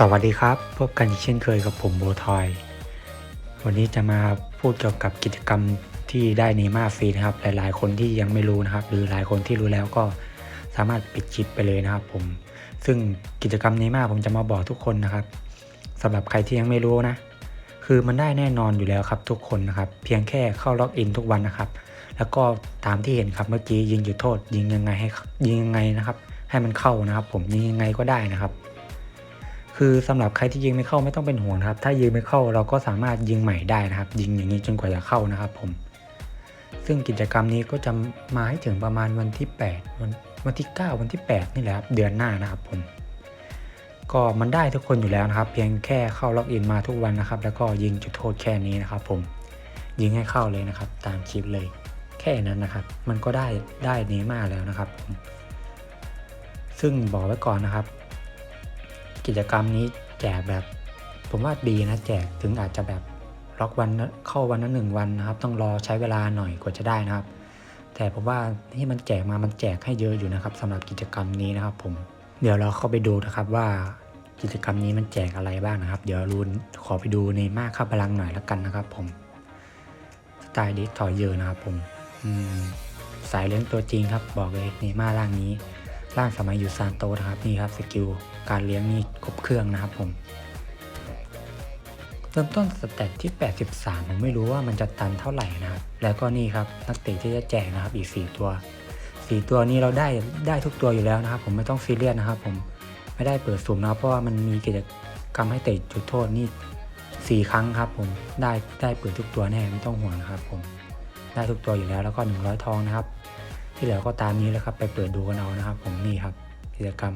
สวัสดีครับ พบกันอีกเช่นเคยกับผมโบทอย วันนี้จะมาพูดเกี่ยวกับกิจกรรมที่ได้เนม่าฟรีนะครับ หลายๆ คนที่ยังไม่รู้นะครับ หรือหลายคนที่รู้แล้วก็สามารถปิดคลิปไปเลยนะครับ ผม ซึ่งกิจกรรมเนม่าผมจะมาบอกทุกคนนะครับสำหรับใครที่ยังไม่รู้นะ คือมันได้แน่นอนอยู่แล้วครับ ทุกคนนะครับ เพียงแค่เข้าล็อกอินทุกวันนะครับ แล้วก็ตามที่เห็นครับเมื่อกี้ยิงจุดโทษ ยิงยังไงให้ยิงยังไงนะครับ ให้มันเข้านะครับ ผมยิงยังไงก็ได้นะครับ คือสำหรับใครที่ยิงไม่เข้าไม่ต้องเป็นห่วงครับ ถ้ายิงไม่เข้าเราก็สามารถยิงใหม่ได้นะครับ ยิงอย่างนี้จนกว่าจะเข้านะครับผม ซึ่งกิจกรรมนี้ก็จะมาให้ถึงประมาณวันที่ 8 วันวันที่ 9 วันที่ 8 นี่แหละครับเดือนหน้านะครับผม ก็มันได้ทุกคนอยู่แล้วนะครับ เพียงแค่เข้าล็อกอินมาทุกวันนะครับ แล้วก็ยิงจุดโทษแค่นี้นะครับ ผม ยิงให้เข้าเลยนะครับ ตามคลิปเลย แค่นั้นนะครับ มันก็ได้ได้เนม่าแล้วนะครับผมซึ่งบอกไว้ก่อนนะครับ กิจกรรมนี้แจกแบบ ผมว่าดีนะแจกถึงอาจจะแบบล็อกวันเข้าวันนั้นหนึ่งวันนะครับ ต้องรอใช้เวลาหน่อยกว่าจะได้นะครับ แต่ผมว่าที่มันแจกมามันแจกให้เยอะอยู่นะครับสำหรับกิจกรรมนี้นะครับ ผมเดี๋ยวเราเข้าไปดูนะครับว่ากิจกรรมนี้มันแจกอะไรบ้างนะครับ เดี๋ยวรูนขอไปดูในมากข้าพลังหน่อยละกันนะครับ ผมสไตล์ดิสถอยเยอะนะครับ ผมมสายเลี้ยงตัวจริงครับ บอกเลยในมาร่างนี้ ร่างสมัยอยู่ซานโตนะครับนี่ครับสกิลการเลี้ยงนี่ครบเครื่องนะครับผมเริ่มต้นสเตตที่ 83ผมไม่รู้ว่ามันจะตันเท่าไหร่นะครับ แล้วก็นี่ครับนักเตะที่จะแจกนะครับอีก 4 ตัว 4 ตัวนี้เราได้ได้ทุกตัวอยู่แล้วนะครับ ผมไม่ต้องซีเรียสนะครับ ผมไม่ได้เปิดสุ่มนะเพราะว่ามันมีกิจกรรมให้เตะจุดโทษนี่ 4 ครั้งครับ ผมได้ได้เปิดทุกตัวแน่ไม่ต้องห่วงนะครับ ผมได้ทุกตัวอยู่แล้วแล้วก็ 100 ทองนะครับ ที่เหลือก็ตามนี้แล้วครับ ไปเปิดดูกันเอานะครับ ผมนี่ครับกิจกรรม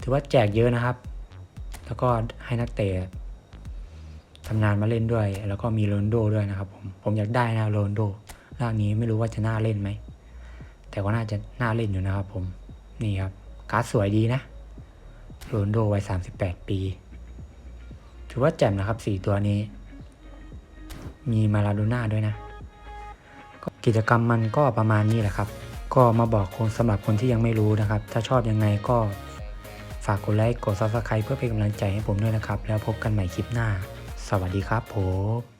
ถือว่าแจกเยอะนะครับ แล้วก็ให้นักเตะทำงานมาเล่นด้วย แล้วก็มีโรนโดด้วยนะครับ ผมผมอยากได้นะโรนโดร่างนี้ไม่รู้ว่าจะน่าเล่นไหมแต่ก็น่าจะน่าเล่นอยู่นะครับ ผมนี่ครับการ์ดสวยดีนะโรนโดวัยสามสิบแปดปี ถือว่าแจ่มนะครับสี่ตัวนี้ มีมาลาโดน่าด้วยนะ กิจกรรมมันก็ประมาณนี้แหละครับ ก็มาบอกคนสำหรับคนที่ยังไม่รู้นะครับ ถ้าชอบยังไงก็ฝากกดไลค์กด subscribe เพื่อเป็นกำลังใจให้ผมด้วยนะครับ แล้วพบกันใหม่คลิปหน้า สวัสดีครับผม